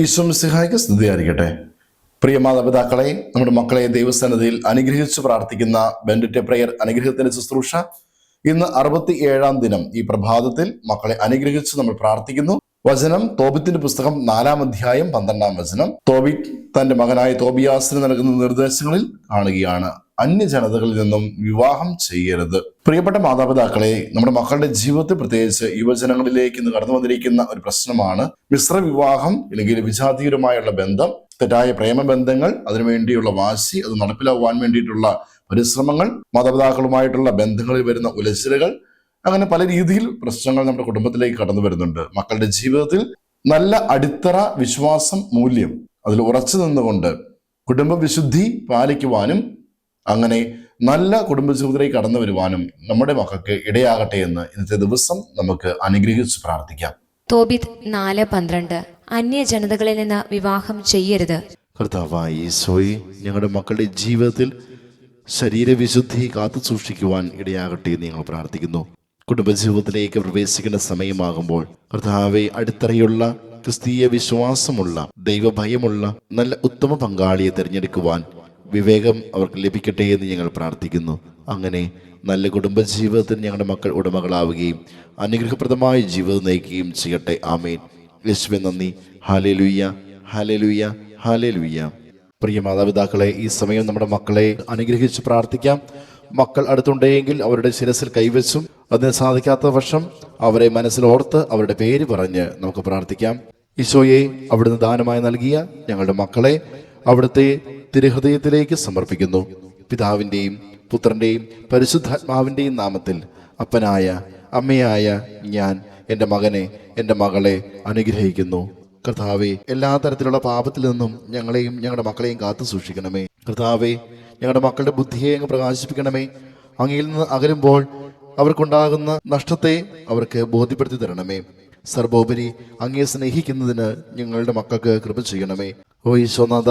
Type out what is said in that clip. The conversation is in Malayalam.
ഈശ്വംസിഹായ്ക്ക് സ്തുതിയായിരിക്കട്ടെ. പ്രിയ മാതാപിതാക്കളെ നമ്മുടെ മക്കളെ ദൈവസന്നതിയിൽ അനുഗ്രഹിച്ചു പ്രാർത്ഥിക്കുന്ന ബെൻഡിറ്റെ പ്രയർ അനുഗ്രഹത്തിന്റെ ശുശ്രൂഷ ഇന്ന് അറുപത്തി ഏഴാം ദിനം ഈ പ്രഭാതത്തിൽ മക്കളെ അനുഗ്രഹിച്ച് നമ്മൾ പ്രാർത്ഥിക്കുന്നു. വചനം തോബിത്തിന്റെ പുസ്തകം നാലാം അധ്യായം പന്ത്രണ്ടാം വചനം. തോബിക് തന്റെ മകനായ തോബിയാസിന് നൽകുന്ന നിർദ്ദേശങ്ങളിൽ കാണുകയാണ്. അന്യജനതകളിൽ നിന്നും വിവാഹം ചെയ്യരുത്. പ്രിയപ്പെട്ട മാതാപിതാക്കളെ നമ്മുടെ മക്കളുടെ ജീവിതത്തിൽ പ്രത്യേകിച്ച് യുവജനങ്ങളിലേക്ക് ഇന്ന് കടന്നു വന്നിരിക്കുന്ന ഒരു പ്രശ്നമാണ് മിശ്ര വിവാഹം അല്ലെങ്കിൽ വിജാതീയരുമായുള്ള ബന്ധം തെറ്റായ പ്രേമബന്ധങ്ങൾ അതിനുവേണ്ടിയുള്ള വാശി അത് നടപ്പിലാവാൻ വേണ്ടിയിട്ടുള്ള പരിശ്രമങ്ങൾ മാതാപിതാക്കളുമായിട്ടുള്ള ബന്ധങ്ങളിൽ വരുന്ന ഉലച്ചിലുകൾ അങ്ങനെ പല രീതിയിൽ പ്രശ്നങ്ങൾ നമ്മുടെ കുടുംബത്തിലേക്ക് കടന്നു വരുന്നുണ്ട്. മക്കളുടെ ജീവിതത്തിൽ നല്ല അടിത്തറ വിശ്വാസം മൂല്യം അതിൽ ഉറച്ചു നിന്നുകൊണ്ട് കുടുംബ വിശുദ്ധി പാലിക്കുവാനും അങ്ങനെ നല്ല കുടുംബജീവിതത്തിലേക്ക് കടന്നു വരുവാനും നമ്മുടെ മക്കൾക്ക് ഇടയാകട്ടെ എന്ന് ഇന്നത്തെ ദിവസം നമുക്ക് അനുഗ്രഹിച്ച് പ്രാർത്ഥിക്കാം. തോബിത് നാല് പന്ത്രണ്ട്. അന്യജനതകളിൽ നിന്ന് വിവാഹം ചെയ്യരുത്. കർത്താവായി ഞങ്ങളുടെ മക്കളുടെ ജീവിതത്തിൽ ശരീരവിശുദ്ധി കാത്തു സൂക്ഷിക്കുവാൻ ഇടയാകട്ടെ എന്ന് ഞങ്ങൾ പ്രാർത്ഥിക്കുന്നു. കുടുംബജീവിതത്തിലേക്ക് പ്രവേശിക്കുന്ന സമയമാകുമ്പോൾ കർത്താവെ അടിത്തറയുള്ള ക്രിസ്തീയ വിശ്വാസമുള്ള ദൈവഭയമുള്ള നല്ല ഉത്തമ പങ്കാളിയെ തിരഞ്ഞെടുക്കുവാൻ വിവേകം അവർക്ക് ലഭിക്കട്ടെ എന്ന് ഞങ്ങൾ പ്രാർത്ഥിക്കുന്നു. അങ്ങനെ നല്ല കുടുംബജീവിതത്തിന് ഞങ്ങളുടെ മക്കൾ ഉടമകളാവുകയും അനുഗ്രഹപ്രദമായ ജീവിതം നയിക്കുകയും ചെയ്യട്ടെ. ആമേൻ. യേശുവെ നന്ദി. ഹാലേലുയ്യ ഹാലേലുയ്യ ഹാലേലുയ്യ പ്രിയ മാതാപിതാക്കളെ ഈ സമയം നമ്മുടെ മക്കളെ അനുഗ്രഹിച്ച് പ്രാർത്ഥിക്കാം. മക്കൾ അടുത്തുണ്ടെങ്കിൽ അവരുടെ ശിരസിൽ കൈവച്ചും അതിന് സാധിക്കാത്ത വർഷം അവരെ മനസ്സിൽ ഓർത്ത് അവരുടെ പേര് പറഞ്ഞ് നമുക്ക് പ്രാർത്ഥിക്കാം. ഈശോയെ അവിടുന്ന് ദാനമായി നൽകിയ ഞങ്ങളുടെ മക്കളെ അവിടുത്തെ തിരുഹൃദയത്തിലേക്ക് സമർപ്പിക്കുന്നു. പിതാവിന്റെയും പുത്രന്റെയും പരിശുദ്ധാത്മാവിന്റെയും നാമത്തിൽ അപ്പനായ അമ്മയായ ഞാൻ എന്റെ മകനെ എന്റെ മകളെ അനുഗ്രഹിക്കുന്നു. കർത്താവെ എല്ലാ തരത്തിലുള്ള പാപത്തിൽ നിന്നും ഞങ്ങളെയും ഞങ്ങളുടെ മക്കളെയും കാത്തു സൂക്ഷിക്കണമേ. കർത്താവെ ഞങ്ങളുടെ മക്കളുടെ ബുദ്ധിയെ അങ്ങ് പ്രകാശിപ്പിക്കണമേ. അങ്ങയിൽ നിന്ന് അകലുമ്പോൾ അവർക്കുണ്ടാകുന്ന നഷ്ടത്തെ അവർക്ക് ബോധ്യപ്പെടുത്തി തരണമേ. സർവോപരി അങ്ങയെ സ്നേഹിക്കുന്നതിന് ഞങ്ങളുടെ മക്കൾക്ക് കൃപ ചെയ്യണമേ. ഓ ഈശോനാഥ